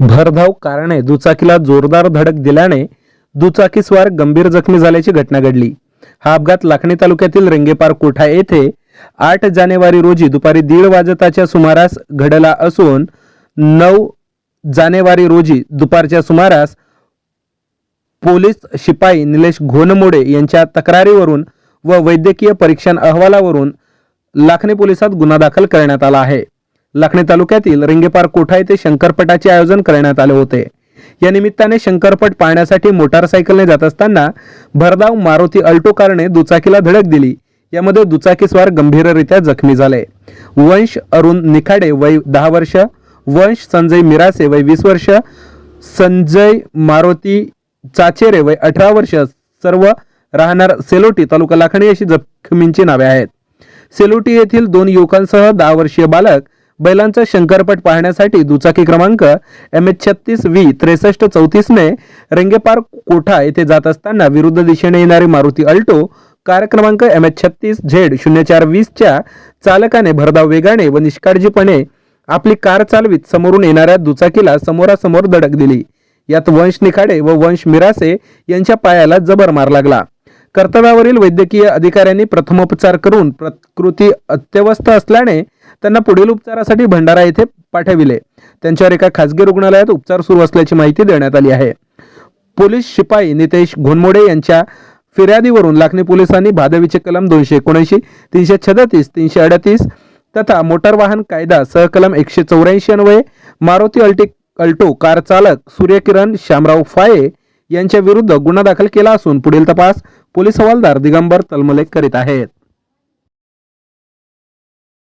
भरधाव कारणे दुचाकीला जोरदार धडक दिल्याने दुचाकीस्वार गंभीर जखमी झाल्याची घटना घडली. हा अपघात लाखणी तालुक्यातील रेंगेपार कोठा येथे आठ जानेवारी रोजी दुपारी दीड वाजताच्या सुमारास घडला असून नऊ जानेवारी रोजी दुपारच्या सुमारास पोलीस शिपाई निलेश घोनमोडे यांच्या तक्रारीवरून व वैद्यकीय परीक्षण अहवालावरून लाखणी पोलिसात गुन्हा दाखल करण्यात आला आहे. लाखणी तालुक्यातील रिंगेपार कोठा येथे शंकरपटाचे आयोजन करण्यात आले होते? या निमित्ताने शंकरपट पाहण्यासाठी मोटारसायकलने जात असताना भरधाव मारुती अल्टो कारने दुचाकीला धडक दिली. यामध्ये दुचाकीस्वार गंभीररित्या जखमी झाले. वंश अरुण निखाडे वय दहा वर्ष वंश संजय मिरासे वय वीस वर्ष संजय मारुती चाचेरे वय अठरा वर्ष सर्व राहणार सेलोटी तालुका लाखणी अशी जखमींची नावे आहेत. सेलोटी येथील दोन युवकांसह दहा वर्षीय बालक बैलांचा शंकरपट पाहण्यासाठी दुचाकी क्रमांक एम एच छत्तीस व्ही त्रेसष्ट चौतीसने रेंगेपार कोठा येथे जात असताना विरुद्ध दिशेने येणारी मारुती अल्टो कार क्रमांक एम एच छत्तीस झेड शून्य चार वीसच्या चालकाने भरधाव वेगाने व निष्काळजीपणे आपली कार चालवीत समोरून येणाऱ्या दुचाकीला समोरासमोर धडक दिली. यात वंश निखाडे व वंश मिरासे यांच्या पायाला जबर मार लागला. कर्तव्यावरील वैद्यकीय अधिकाऱ्यांनी प्रथमोपचार करून प्रकृती अत्यवस्थ असल्याने त्यांना पुढील उपचारासाठी भंडारा येथे पाठविले. त्यांच्यावर एका खासगी रुग्णालयात उपचार सुरू असल्याची माहिती देण्यात आली आहे. पोलीस शिपाई नितेश घोनमोडे यांच्या फिर्यादीवरून लाखनी पोलिसांनी भादवीचे कलम दोनशे एकोणऐंशी तीनशे छत्तीस तीनशे अडतीस तथा मोटार वाहन कायदा सहकलम एकशे चौऱ्याऐंशी अन्वये मारुती अल्टी अल्टो कार चालक सूर्यकिरण श्यामराव फाये यांच्या विरुद्ध गुन्हा दाखल केला असून पुढील तपास पोलीस हवालदार दिगंबर तलमले करीत आहेत.